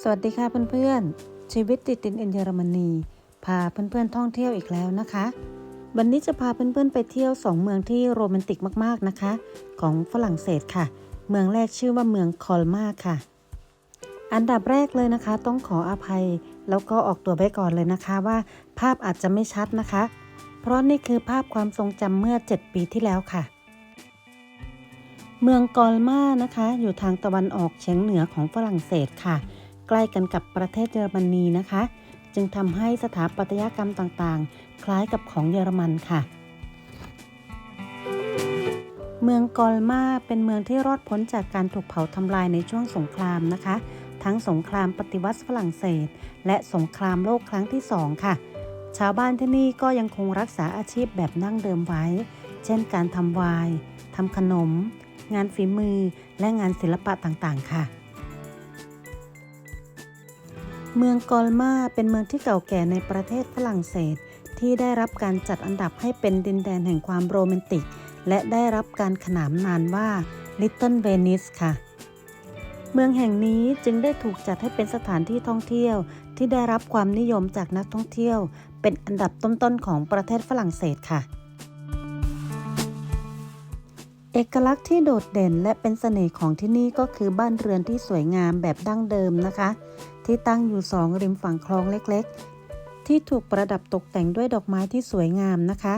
สวัสดีค่ะเพื่อนๆ ชีวิตติดดินเอ็นเยอรมนี พาเพื่อนๆท่องเที่ยวอีกแล้วนะคะ วันนี้จะพาเพื่อนๆไปเที่ยวสองเมืองที่โรแมนติกมากๆนะคะ ของฝรั่งเศสค่ะ เมืองแรกชื่อว่าเมืองคอลมาค่ะ อันดับแรกเลยนะคะ ต้องขออภัย แล้วก็ออกตัวไว้ก่อนเลยนะคะว่า ภาพอาจจะไม่ชัดนะคะ เพราะนี่คือภาพความทรงจำเมื่อ 7 ปีที่แล้วค่ะเมืองกอลมานะคะ อยู่ทางตะวันออกเฉียงเหนือของฝรั่งเศสค่ะ ใกล้กันกับประเทศเยอรมนีนะคะ จึงทำให้สถาปัตยกรรมต่างๆ คล้ายกับของเยอรมันค่ะ เมืองกอลมาเป็นเมืองที่รอดพ้นจากการถูกเผาทำลายในช่วงสงครามนะคะ ทั้งสงครามปฏิวัติฝรั่งเศส และสงครามโลกครั้งที่สองค่ะ ชาวบ้านที่นี่ก็ยังคงรักษาอาชีพแบบนั่งเดิมไว้ เช่นการทำวน์ทำขนม งานฝีมือและงานศิลปะต่างๆ ค่ะ เมืองกอลมาเป็นเมืองที่เก่าแก่ในประเทศฝรั่งเศส ที่ได้รับการจัดอันดับให้เป็นดินแดนแห่งความโรแมนติก และได้รับการขนานนามว่า Little Venice ค่ะ เมืองแห่งนี้จึงได้ถูกจัดให้เป็นสถานที่ท่องเที่ยว ที่ได้รับความนิยมจากนักท่องเที่ยว เป็นอันดับต้นๆของประเทศฝรั่งเศสค่ะ เอกลักษณ์ที่โดดเด่นและเป็นเสน่ห์ของที่นี่ก็คือบ้านเรือนที่สวยงามแบบดั้งเดิมนะคะ ที่ตั้งอยู่สองริมฝั่งคลองเล็กๆ ที่ถูกประดับตกแต่งด้วยดอกไม้ที่สวยงามนะคะ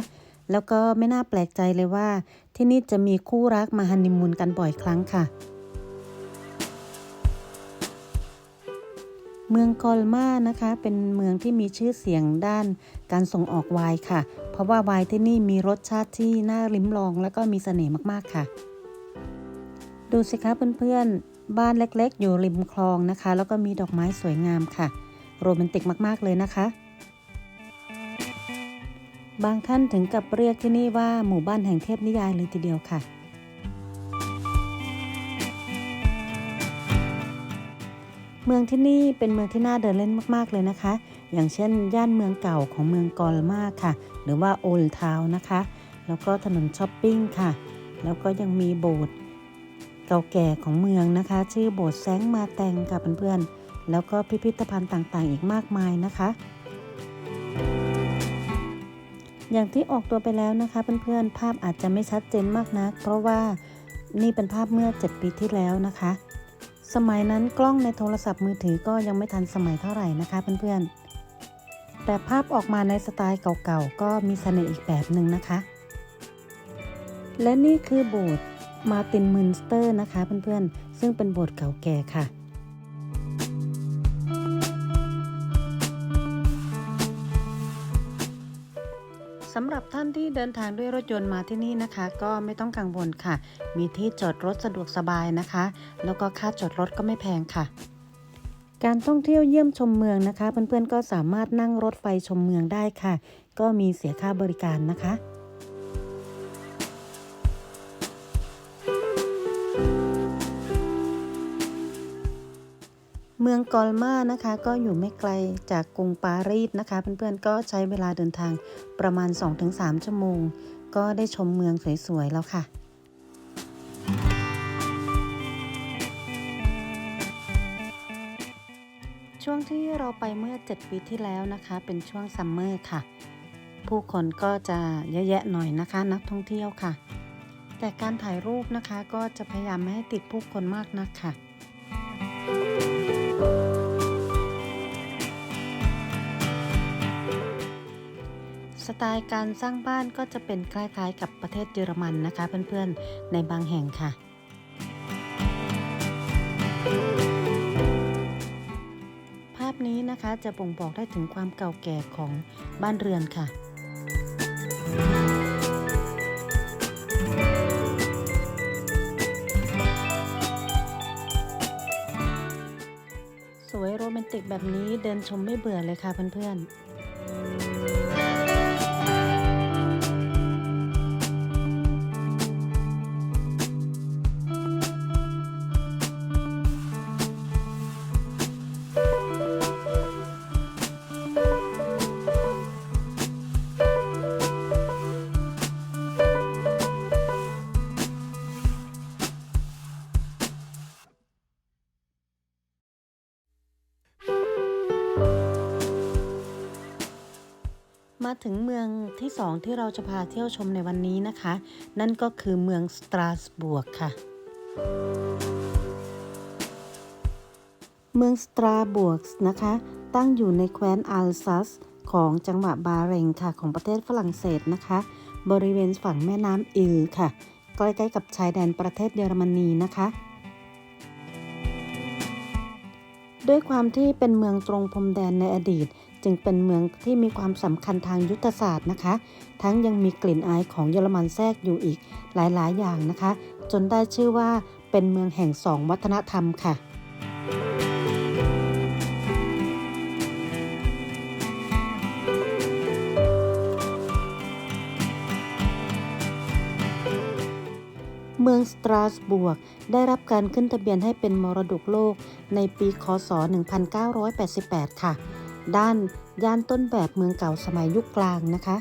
แล้วก็ไม่น่าแปลกใจเลยว่า ที่นี่จะมีคู่รักมาฮันนีมูนกันบ่อยครั้งค่ะ เมืองกอลมานะคะ เป็นเมืองที่มีชื่อเสียงด้านการส่งออกไวน์ค่ะ เพราะว่าไวน์ที่นี่มีรสชาติที่น่าลิ้มลอง แล้วก็มีเสน่ห์มากๆค่ะ ดูสิคะเพื่อนๆ บ้านเล็กๆ อยู่ริมคลองนะคะ แล้วก็มีดอกไม้สวยงามค่ะ โรแมนติกมากๆเลยนะคะ บางท่านถึงกับเรียกที่นี่ว่าหมู่บ้านแห่งเทพนิยายเลยทีเดียวค่ะ เมืองที่นี่เป็นเมืองที่น่าเดินเล่นมากๆเลยนะคะ อย่างเช่น ย่านเมืองเก่าของเมืองกอลมาค่ะ หรือว่าโอลทาวนะคะ แล้วก็ถนนช้อปปิ้งค่ะ แล้วก็ยังมีโบสถ์ เก่าแก่ของเมืองนะคะ ชื่อโบสถ์แซงมาแตงค่ะเพื่อนๆ แล้วก็พิพิธภัณฑ์ต่างๆ อีกมากมายนะคะ อย่างที่ออกตัวไปแล้วนะคะเพื่อนๆ ภาพอาจจะไม่ชัดเจนมากนัก เพราะว่านี่เป็นภาพเมื่อ 7 ปีที่แล้วนะคะ สมัยนั้นกล้องในโทรศัพท์มือถือก็ยังไม่ทันสมัยเท่าไหร่นะคะเพื่อนๆ แต่ภาพออกมาในสไตล์เก่าๆ ก็มีเสน่ห์อีกแบบหนึ่งนะคะ และนี่คือโบสถ์ มาตินมินสเตอร์นะคะเพื่อนๆ ซึ่งเป็นโบสถ์เก่าแก่ค่ะสำหรับท่านที่เดินทางด้วยรถยนต์มาที่นี่นะคะ ก็ไม่ต้องกังวลค่ะ มีที่จอดรถสะดวกสบายนะคะ แล้วก็ค่าจอดรถก็ไม่แพงค่ะ การท่องเที่ยวเยี่ยมชมเมืองนะคะ เพื่อนๆก็สามารถนั่งรถไฟชมเมืองได้ค่ะ ก็มีเสียค่าบริการนะคะ เมืองกอลมานะคะ ก็อยู่ไม่ไกลจากกรุงปารีสนะคะ เพื่อนๆก็ใช้เวลาเดินทางประมาณ 2-3 ชั่วโมง ก็ได้ชมเมืองสวยๆแล้วค่ะช่วงที่เราไปเมื่อ 7 ปีที่แล้วนะคะ เป็นช่วงซัมเมอร์ค่ะ ผู้คนก็จะเยอะแยะหน่อยนะคะ นักท่องเที่ยวค่ะ แต่การถ่ายรูปนะคะก็จะพยายามไม่ให้ติดผู้คนมากนักค่ะ สไตล์การสร้างบ้านก็จะเป็นคล้ายๆ กับประเทศเยอรมันนะคะ เพื่อนๆ ในบางแห่งค่ะ ภาพนี้นะคะจะบ่งบอกได้ถึงความเก่าแก่ของบ้านเรือนค่ะสวยโรแมนติกแบบนี้เดินชมไม่เบื่อเลยค่ะเพื่อนๆ มาถึงเมืองที่สองที่เราจะพาเที่ยวชมในวันนี้นะคะ นั่นก็คือเมืองสตราสบวกค่ะ เมืองสตราบวกนะคะ ตั้งอยู่ในแคว้นอัลซัส ของจังหวัดบาเรงค่ะ ของประเทศฝรั่งเศสนะคะ บริเวณฝั่งแม่น้ำอิลค่ะ ใกล้ๆกับชายแดนประเทศเยอรมนีนะคะด้วยความที่เป็นเมืองตรงพรมแดนในอดีต จึงเป็นเมืองที่มีความสำคัญทางยุทธศาสตร์นะคะ ทั้งยังมีกลิ่นอายของเยอรมันแทรกอยู่อีกหลายๆ อย่างนะคะ จนได้ชื่อว่าเป็นเมืองแห่งสองวัฒนธรรมค่ะเมืองสตราสบวกได้รับการขึ้นทะเบียนให้เป็นมรดกโลกในปี คศ 1988 ค่ะ ด้านย่านต้นแบบเมืองเก่าสมัยยุคกลางนะคะ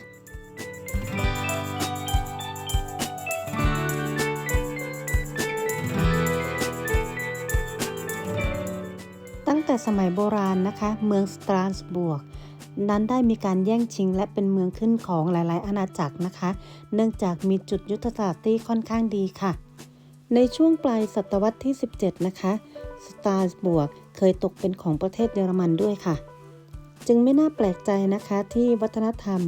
ตั้งแต่สมัยโบราณนะคะ เมืองสตราสบวก นั้นได้มีการแย่งชิงและเป็นเมืองขึ้นของหลาย ๆ อาณาจักรนะคะ เนื่องจากมีจุดยุทธศาสตร์ที่ค่อนข้างดีค่ะ ในช่วงปลายศตวรรษที่ 17 นะคะ สตาร์สบวกเคยตกเป็นของประเทศเยอรมันด้วยค่ะ จึงไม่น่าแปลกใจนะคะที่วัฒนธรรม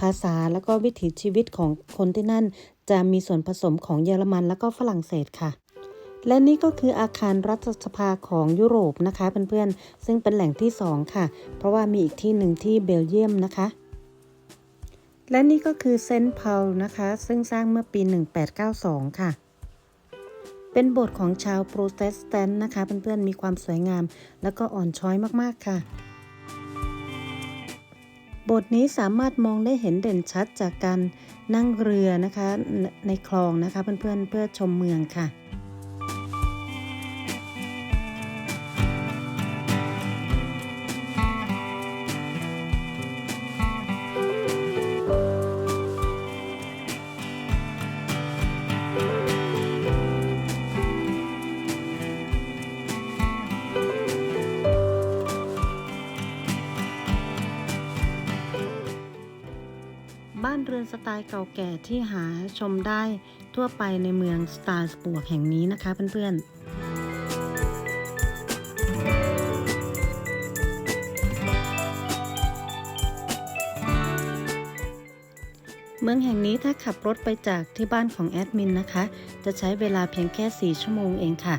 ภาษาและก็วิถีชีวิตของคนที่นั่น จะมีส่วนผสมของเยอรมันและก็ฝรั่งเศสค่ะ และนี่ก็คืออาคารรัฐสภาของยุโรปนะคะเพื่อนๆ ซึ่งเป็นแหล่งที่ 2 ค่ะ เพราะว่ามีอีกที่หนึ่งที่เบลเยียมนะคะและนี่ก็คือเซนต์เพาลนะคะ ซึ่งสร้างเมื่อปี 1892 ค่ะ เป็นโบสถ์ของชาวโปรเตสแตนต์นะคะเพื่อนๆมีความสวยงาม แล้วก็อ่อนช้อยมากๆค่ะ บทนี้สามารถมองได้เห็นเด่นชัดจากการนั่งเรือนะคะในในคลองนะคะเพื่อนๆเพื่อชมเมืองค่ะ เรือนสไตล์เก่าแก่ที่หาชมได้ทั่วไปในเมืองสตาร์สบวกแห่งนี้นะคะเพื่อนๆเมืองแห่งนี้ถ้าขับรถไปจากที่บ้านของแอดมินนะคะ จะใช้เวลาเพียงแค่ 4 ชั่วโมงเองค่ะ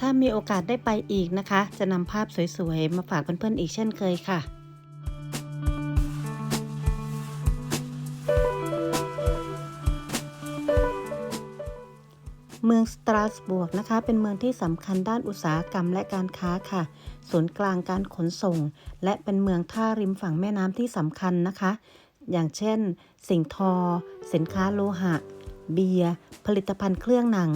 ถ้ามีโอกาสได้ไปอีกนะคะ จะนำภาพสวยๆ มาฝากเพื่อนๆอีกเช่นเคยค่ะ เมืองสตราสบวกนะคะ เป็นเมืองที่สำคัญด้านอุตสาหกรรมและการค้าค่ะ ศูนย์กลางการขนส่ง และเป็นเมืองท่าริมฝั่งแม่น้ำที่สำคัญนะคะ อย่างเช่น สิ่งทอ สินค้าโลหะ เบียร์ ผลิตภัณฑ์เครื่องหนัง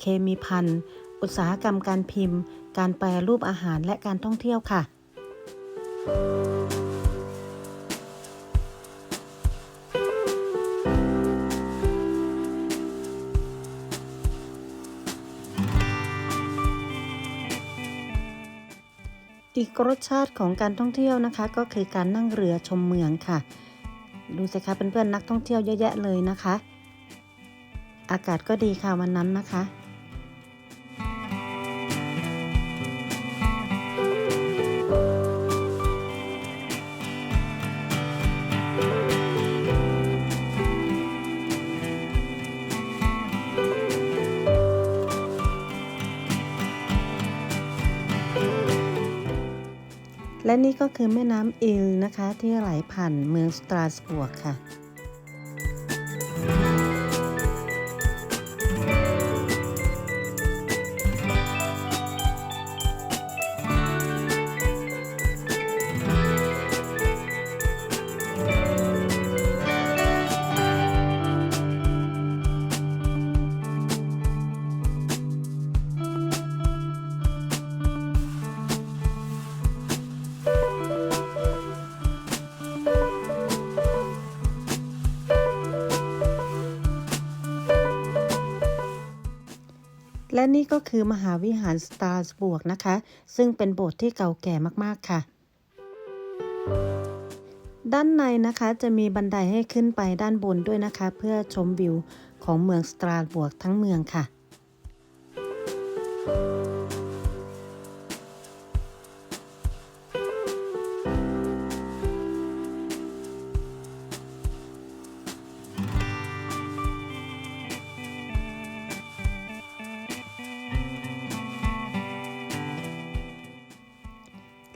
เคมีภัณฑ์อุตสาหกรรมการพิมพ์ การแปรรูปอาหารและการท่องเที่ยวค่ะ อีกรสชาติของการท่องเที่ยวนะคะ ก็คือการนั่งเรือชมเมืองค่ะ ดูสิคะเพื่อนๆนักท่องเที่ยวเยอะแยะเลยนะคะ อากาศก็ดีค่ะวันนั้นนะคะ และนี่ก็คือแม่น้ำอิลนะคะที่ไหลผ่านเมืองสตราสบวกค่ะ และนี่ก็คือมหาวิหารสตาร์สบวกนะคะ ซึ่งเป็นโบสถ์ที่เก่าแก่มากๆค่ะ ด้านในนะคะจะมีบันไดให้ขึ้นไปด้านบนด้วยนะคะ เพื่อชมวิวของเมืองสตราสบวกทั้งเมืองค่ะ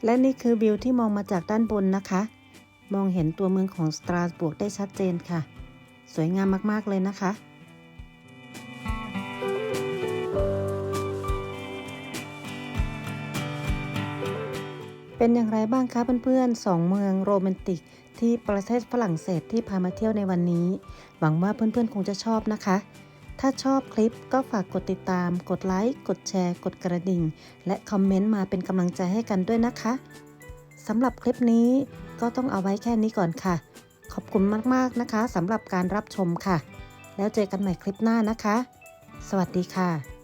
และนี่คือวิวที่มองมาจากด้านบนนะคะ มองเห็นตัวเมืองของสตราสบวกได้ชัดเจนค่ะ สวยงามมากๆเลยนะคะเป็นอย่างไรบ้างคะเพื่อนๆสองเมืองโรแมนติก ที่ประเทศฝรั่งเศสที่พามาเที่ยวในวันนี้ หวังว่าเพื่อนๆคงจะชอบนะคะ ถ้าชอบคลิปก็ฝากกดติดตาม กดไลค์ กดแชร์ กดกระดิ่ง และคอมเมนต์มาเป็นกำลังใจให้กันด้วยนะคะสำหรับคลิปนี้ก็ต้องเอาไว้แค่นี้ก่อนค่ะ ขอบคุณมากๆนะคะสำหรับการรับชมค่ะ แล้วเจอกันใหม่คลิปหน้านะคะ สวัสดีค่ะ